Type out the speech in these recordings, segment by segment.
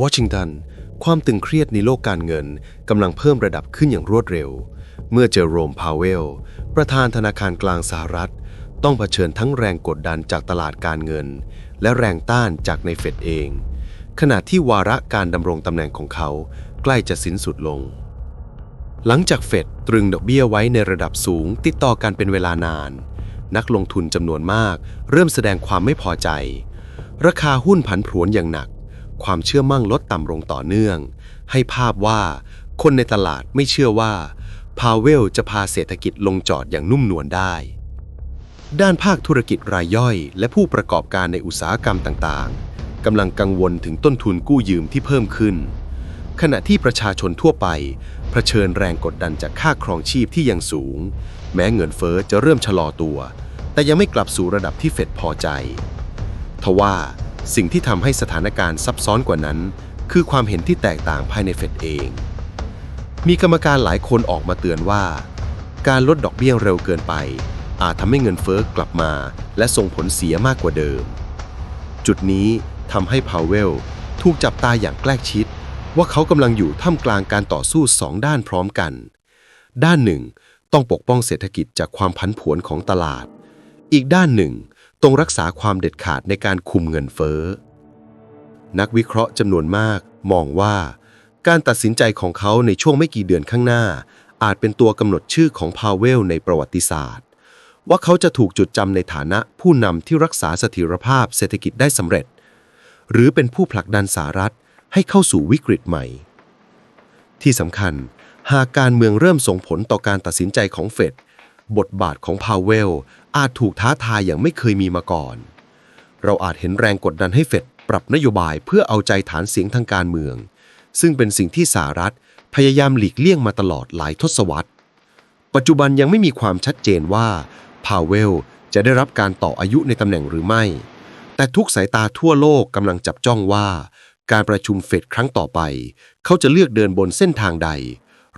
วอชิงตัน ความตึงเครียดในโลกการเงินกำลังเพิ่มระดับขึ้นอย่างรวดเร็ว เมื่อเจอโรมพาวเวล ประธานธนาคารกลางสหรัฐ ต้องเผชิญทั้งแรงกดดันจากตลาดการเงิน และแรงต้านจากในเฟดเอง ขณะที่วาระการดำรงตำแหน่งของเขาใกล้จะสิ้นสุดลง หลังจากเฟดตรึงดอกเบี้ยไว้ในระดับสูงติดต่อกันเป็นเวลานาน นักลงทุนจำนวนมาก เริ่มแสดงความไม่พอใจ ราคาหุ้นผันผวนอย่างหนัก ความเชื่อมั่นลดต่ำลงต่อเนื่อง ให้ภาพว่าคนในตลาดไม่เชื่อว่า พาวเวลจะพาเศรษฐกิจลงจอดอย่างนุ่มนวลได้ ด้านภาคธุรกิจรายย่อย และผู้ประกอบการในอุตสาหกรรมต่างๆกำลังกังวลถึงต้นทุนกู้ยืมที่เพิ่มขึ้น ขณะที่ประชาชนทั่วไปเผชิญแรงกดดันจากค่าครองชีพที่ยังสูง แม้เงินเฟ้อจะเริ่มชะลอตัว แต่ยังไม่กลับสู่ระดับที่เฟดพอใจทว่า สิ่งที่ทำให้สถานการณ์ซับซ้อนกว่านั้น คือความเห็นที่แตกต่างภายในเฟดเอง มีกรรมการหลายคนออกมาเตือนว่า การลดดอกเบี้ยเร็วเกินไป อาจทำให้เงินเฟ้อกลับมา และส่งผลเสียมากกว่าเดิม จุดนี้ทำให้พาวเวลถูกจับตาอย่างใกล้ชิด ว่าเขากำลังอยู่ท่ามกลางการต่อสู้สองด้านพร้อมกัน ด้านหนึ่ง ต้องปกป้องเศรษฐกิจจากความผันผวนของตลาด อีกด้านหนึ่ง ต้องรักษาความเด็ดขาดในการคุมเงินเฟ้อ นักวิเคราะห์จำนวนมากมองว่า การตัดสินใจของเขาในช่วงไม่กี่เดือนข้างหน้า อาจเป็นตัวกำหนดชื่อของพาวเวลในประวัติศาสตร์ ว่าเขาจะถูกจุดจำในฐานะผู้นำที่รักษาเสถียรภาพเศรษฐกิจได้สำเร็จ หรือเป็นผู้ผลักดันสหรัฐให้เข้าสู่วิกฤตใหม่ ที่สำคัญ หากการเมืองเริ่มส่งผลต่อการตัดสินใจของเฟด บทบาทของพาวเวลอาจถูกท้าทายอย่างไม่เคยมีมาก่อน เราอาจเห็นแรงกดดันให้เฟดปรับนโยบายเพื่อเอาใจฐานเสียงทางการเมือง ซึ่งเป็นสิ่งที่สหรัฐพยายามหลีกเลี่ยงมาตลอดหลายทศวรรษ ปัจจุบันยังไม่มีความชัดเจนว่าพาวเวลจะได้รับการต่ออายุในตำแหน่งหรือไม่ แต่ทุกสายตาทั่วโลกกำลังจับจ้องว่า การประชุมเฟดครั้งต่อไป เขาจะเลือกเดินบนเส้นทางใด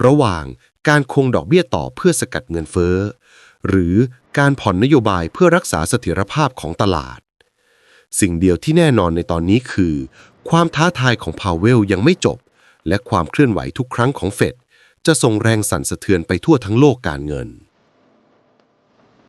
ระหว่าง การคงดอกเบี้ยต่อเพื่อสกัดเงินเฟ้อ หรือการผ่อนนโยบายเพื่อรักษาเสถียรภาพของตลาด สิ่งเดียวที่แน่นอนในตอนนี้คือ ความท้าทายของพาวเวลยังไม่จบ และความเคลื่อนไหวทุกครั้งของเฟดจะส่งแรงสั่นสะเทือนไปทั่วทั้งโลกการเงิน